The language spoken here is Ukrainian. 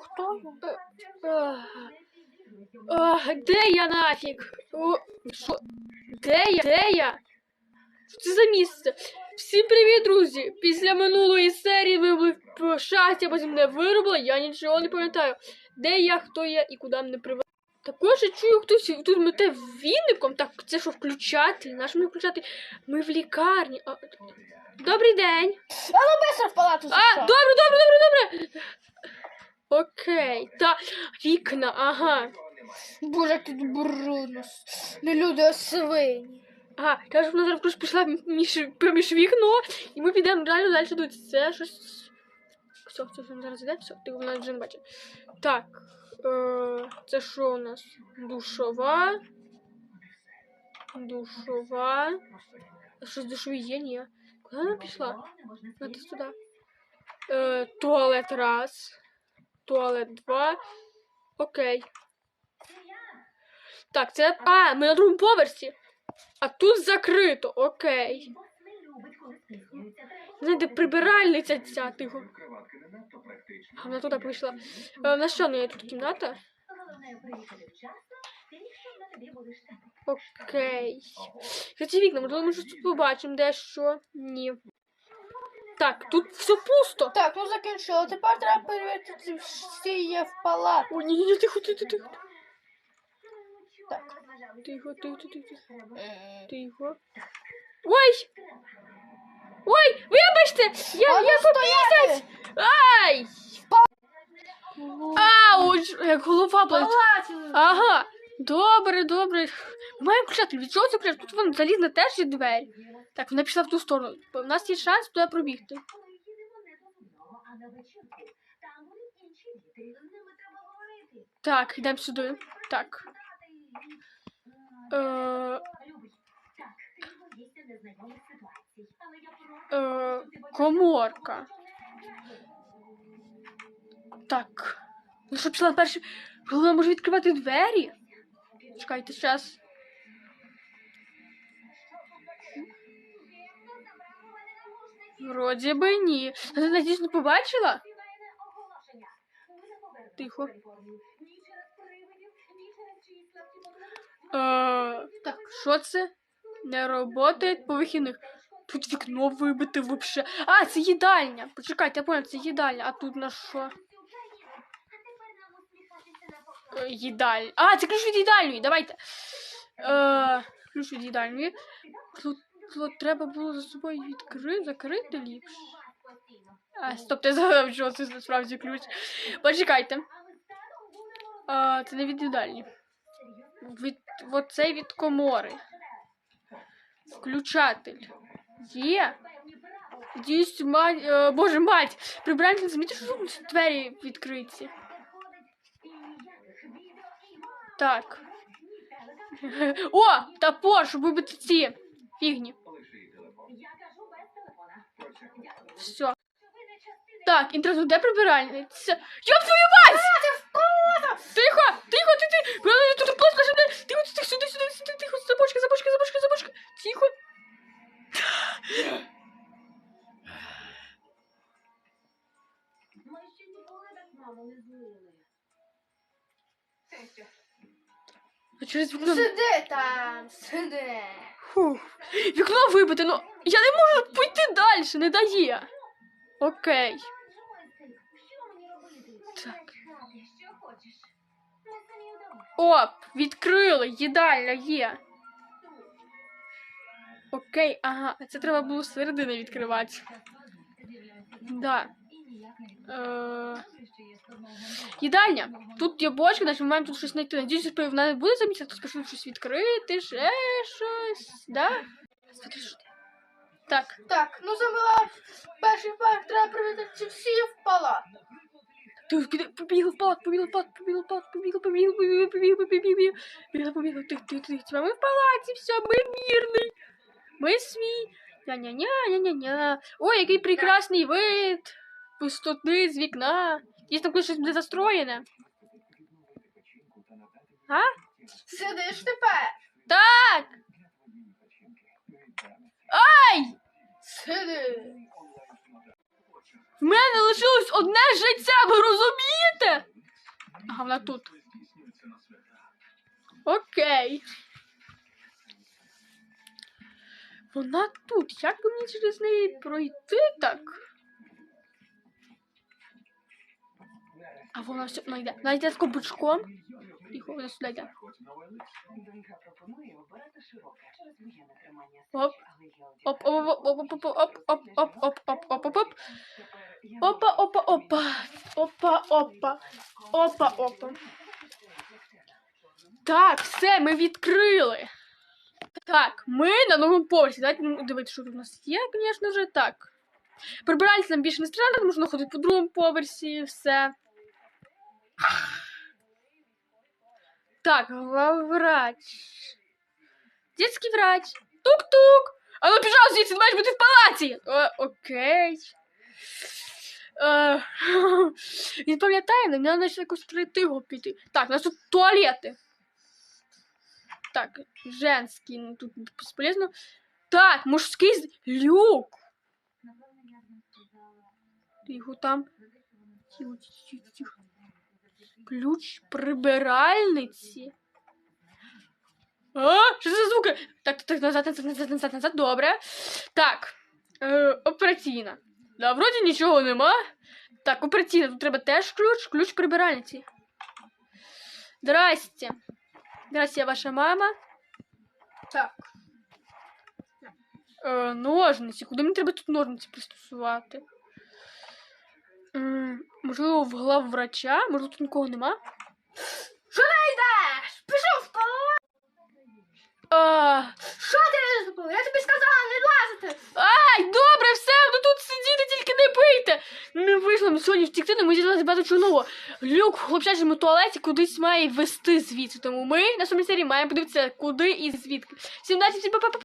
Хто де я нафіг? О, що? Де я? Де я? Що це за місце? Всім привіт, друзі! Після минулої серії ви були в шахті, а потім мене виробили, я нічого не пам'ятаю. Де я, хто я і куди мене привели. Також я чую, хтось тут мете віником. Так, це що включати? Наш ми включати? Ми в лікарні. А, Добрий день! Быстро в палату А, добре, добре, добре, добре. Окей, та вікна, ага. Боже, як тут брудно. Не люди, а свині. Ага, та ж вона зараз просто пішла між, поміж вікно, і ми підемо реально далі тут. Це щось. Все, все, все, зараз іде, все, ти вона вже не бачить. Так. Е, це що у нас? Душова. Душова. А Щось душові є, ні. Куди вона пішла? Вона десь туди. Е, туалет раз. Туалет два. Окей. Так, це. А, ми на другому поверсі. А тут закрито, окей. Знаєте, прибиральниця ця тихо. А вона туди прийшла. Е, на що, ну є тут кімната? Окей. Що ці вікна? Можливо, ми щось побачимо дещо. Ні. Так, тут все пусто. Так, ну закінчила. Тепер треба перевірити, чи всі є в палаті. О, ні, ні, тихо, тихо, тихо. Так. Тихо, тихо, тихо, тихо. Тихо. Ой! Ой, вибачте! Я, А ну я стояти! Ай! Ауч! Як голова болить. Ага. Добре, добре. Маємо включати. Від чого це включати? Тут вон залізна теж є двері. Так, вона пішла в ту сторону. У нас є шанс туди пробігти. Так, йдемо сюди. Так. Е, е, коморка. Так. Ну що пішла перші. Вона може відкривати двері? Чекайте, зараз. Вроді би ні. А ти надіюсь побачила? Тихо. Е, так, що це? Не роботає по вихідних. Тут вікно вибите вообще. А, це їдальня. Почекайте, я понял, це їдальня. А тут на що? Е, Їдальня. А, це ключ від їдальні. Давайте. Е, ключ від їдальні. Тут, тут треба було за собою відкрити, закрити ліпше. А, стоп, я згадав, що це насправді ключ. Почекайте. А, це не від їдальні. Від, оцей від комори. Включатель. Є. Дійсно, мать, е, боже, мать, прибиральниця, замітиш, що двері відкриті. Так. О, топор, щоб вибити ці фігні. Все. Так, інтернет, де прибиральниця? Йоп твою мать! Тихо, тихо, ти, ти, Блін, тут плоска ж не, тихо, тихо, сюди, сюди, сюди, тихо, забочка, забочка, забочка, забочка, тихо. А через вікно... Сиди там, сиди. Фух. Вікно вибите, ну я не можу пойти далі, не дає. Окей. Так. Оп, відкрили, їдальня є. Окей, ага, це треба було середини відкривати. Да. Е... Їдальня. Тут є бочка, значить ми маємо тут щось знайти. Надіюсь, що вона не буде замітити, хтось почне щось відкрити, ще щось. Да? Смотри, що ти. Так. Так, ну замила перший факт, треба перевірити, чи всі в палаті. Ти побігла в палат, побігла в палат, побігла в палат, побігла, побігла, побігла, побігла, побігла, побігла, побігла, тих, тих, тих, тих, ми в палаті, все, ми мирний, ми свій, ня-ня-ня, ня-ня-ня, ой, який прекрасний вид, пустоти з вікна, є там щось буде застроєне, а? Сидиш тепер. Так, ай, Сиди. в мене лишилось одне життя, ви розумієте? Ага, вона тут. Окей. Вона тут. Як мені через неї пройти так? А вона все вона йде. Вона йде з кобучком. Тихо, вона сюди йде. Оп. Оп, оп, оп, оп, оп, оп, оп, оп, оп, оп, оп, оп, оп. Опа, опа, опа. Опа, опа. Опа, опа. Так, все, ми відкрили. Так, ми на новому поверсі. Давайте ну, дивитися, що тут у нас є, звісно ж, так. Прибиральці нам більше не тому що ходить по другому поверсі, все. Так, главврач. Детський врач. Тук-тук. А ну пішов звідси, ти маєш бути в палаці. О, окей. Е, Він пам'ятає, нам треба ще якось прийти його піти. Так, у нас тут туалети. Так, женський, ну тут безполезно. Так, мужський люк. Тихо там. Тихо, тихо, тихо, тихо. Ключ прибиральниці. А, що за звуки? Так, так, назад, назад, назад, назад, назад, добре. Так, е, операційна. Да, вроді нічого нема. Так, операційна, тут треба теж ключ, ключ прибиральниці. Здрасте. Здрасте, я ваша мама. Так. Е, ножниці. Куди мені треба тут ножниці пристосувати? Можливо, в главврача? Можливо, тут нікого нема? Що не йдеш? Пішов в палат. А, Що ти не зробив? Я тобі сказала не лазити. ай, добре, все, ну тут сидіти, тільки не бийте. Не вийшло ми сьогодні втікти, але ми дізналися багато чого нового. Люк в хлопчачому туалеті кудись має вести звідси, тому ми на своїй серії маємо подивитися, куди і звідки. 17, па-па-па.